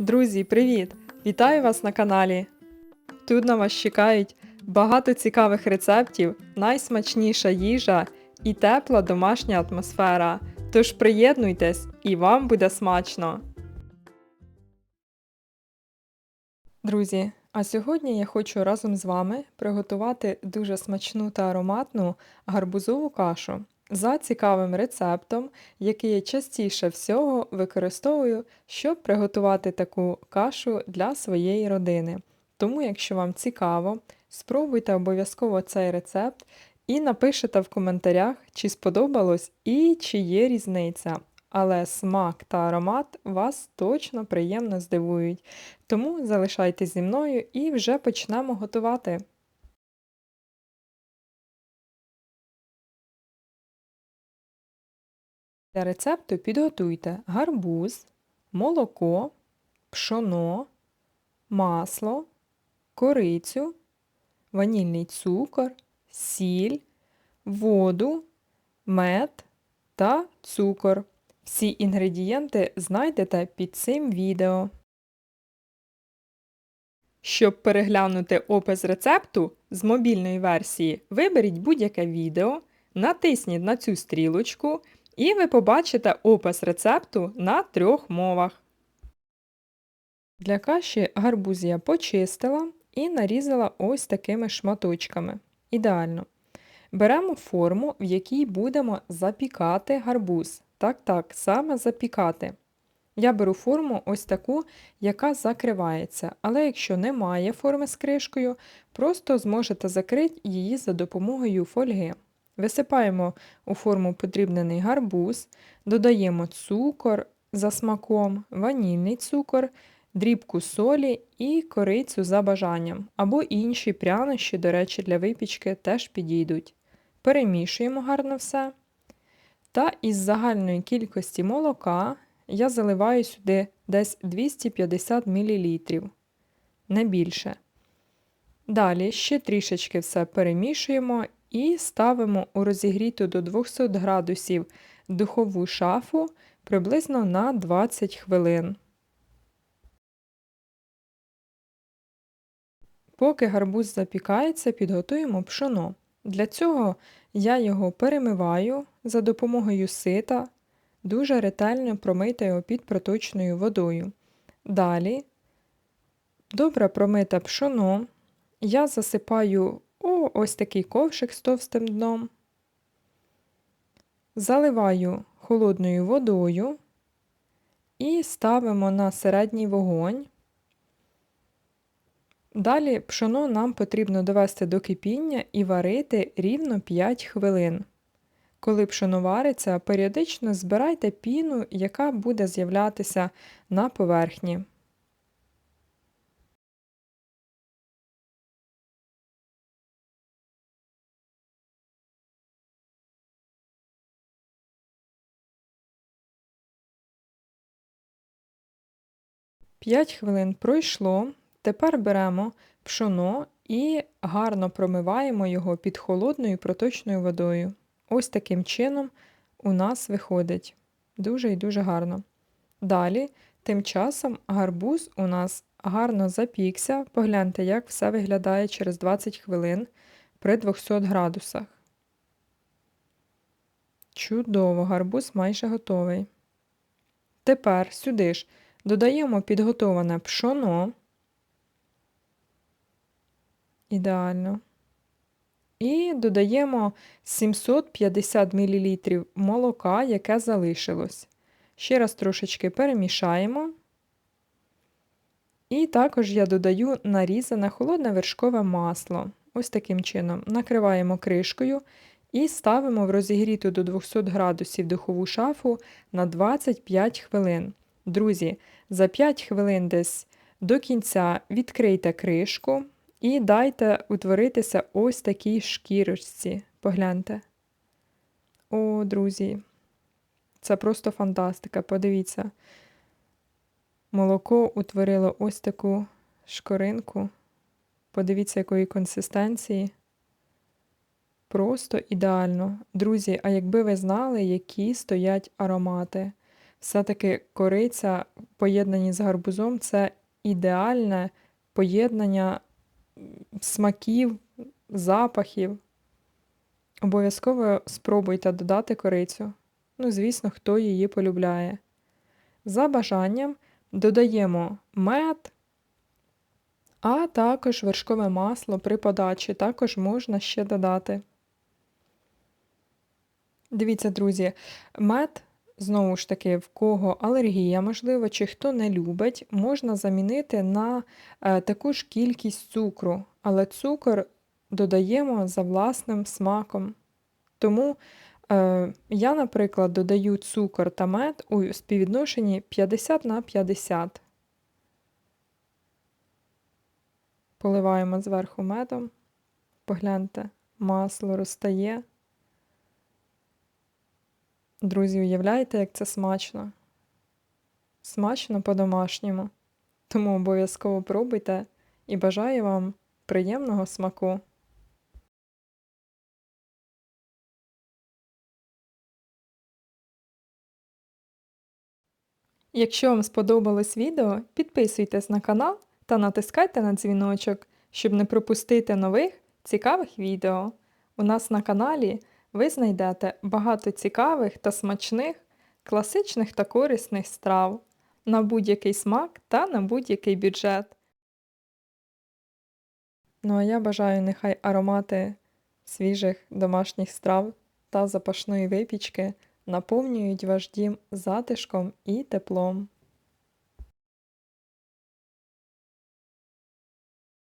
Друзі, привіт! Вітаю вас на каналі. Тут на вас чекають багато цікавих рецептів, найсмачніша їжа і тепла домашня атмосфера. Тож приєднуйтесь і вам буде смачно. Друзі, а сьогодні я хочу разом з вами приготувати дуже смачну та ароматну гарбузову кашу за цікавим рецептом, який я частіше всього використовую, щоб приготувати таку кашу для своєї родини. Тому, якщо вам цікаво, спробуйте обов'язково цей рецепт і напишете в коментарях, чи сподобалось і чи є різниця. Але смак та аромат вас точно приємно здивують. Тому залишайтесь зі мною і вже почнемо готувати. Для рецепту підготуйте гарбуз, молоко, пшоно, масло, корицю, ванільний цукор, сіль, воду, мед та цукор. Всі інгредієнти знайдете під цим відео. Щоб переглянути опис рецепту з мобільної версії, виберіть будь-яке відео, натисніть на цю стрілочку і ви побачите опис рецепту на трьох мовах. Для каші гарбуз я почистила і нарізала ось такими шматочками. Ідеально. Беремо форму, в якій будемо запікати гарбуз. Так, так, саме запікати. Я беру форму ось таку, яка закривається, але якщо немає форми з кришкою, просто зможете закрити її за допомогою фольги. Висипаємо у форму подрібнений гарбуз, додаємо цукор за смаком, ванільний цукор, дрібку солі і корицю за бажанням, або інші прянощі, до речі, для випічки теж підійдуть. Перемішуємо гарно все. Та із загальної кількості молока я заливаю сюди десь 250 мл, не більше. Далі ще трішечки все перемішуємо і ставимо у розігріту до 200 градусів духову шафу приблизно на 20 хвилин. Поки гарбуз запікається, підготуємо пшоно. Для цього я його перемиваю за допомогою сита, дуже ретельно промийте його під проточною водою. Далі, добре промите пшоно, я засипаю у ось такий ковшик з товстим дном, заливаю холодною водою і ставимо на середній вогонь. Далі пшоно нам потрібно довести до кипіння і варити рівно 5 хвилин. Коли пшоно вариться, періодично збирайте піну, яка буде з'являтися на поверхні. П'ять хвилин пройшло. Тепер беремо пшоно і гарно промиваємо його під холодною проточною водою. Ось таким чином у нас виходить дуже і дуже гарно. Далі, тим часом, гарбуз у нас гарно запікся. Погляньте, як все виглядає через 20 хвилин при 200 градусах. Чудово, гарбуз майже готовий. Тепер сюди ж додаємо підготоване пшоно. Ідеально. І додаємо 750 мл молока, яке залишилось. Ще раз трошечки перемішаємо. І також я додаю нарізане холодне вершкове масло. Ось таким чином. Накриваємо кришкою і ставимо в розігріту до 200 градусів духову шафу на 25 хвилин. Друзі, за 5 хвилин десь до кінця відкрийте кришку. І дайте утворитися ось такій шкірочці. Погляньте. О, друзі, це просто фантастика. Подивіться. Молоко утворило ось таку шкоринку. Подивіться, якої консистенції. Просто ідеально. Друзі, а якби ви знали, які стоять аромати. Все-таки кориця в поєднанні з гарбузом це ідеальне поєднання смаків, запахів. Обов'язково спробуйте додати корицю. Ну, звісно, хто її полюбляє. За бажанням додаємо мед, а також вершкове масло при подачі також можна ще додати. Дивіться, друзі, мед, знову ж таки, в кого алергія, можливо, чи хто не любить, можна замінити на е, таку ж кількість цукру, але цукор додаємо за власним смаком. Тому е, я, наприклад, додаю цукор та мед у співвідношенні 50 на 50. Поливаємо зверху медом. Погляньте, масло розтає. Друзі, уявляєте, як це смачно? Смачно по-домашньому. Тому обов'язково пробуйте і бажаю вам приємного смаку. Якщо вам сподобалось відео, підписуйтесь на канал та натискайте на дзвіночок, щоб не пропустити нових цікавих відео. У нас на каналі ви знайдете багато цікавих та смачних, класичних та корисних страв на будь-який смак та на будь-який бюджет. Ну а я бажаю нехай аромати свіжих домашніх страв та запашної випічки наповнюють ваш дім затишком і теплом.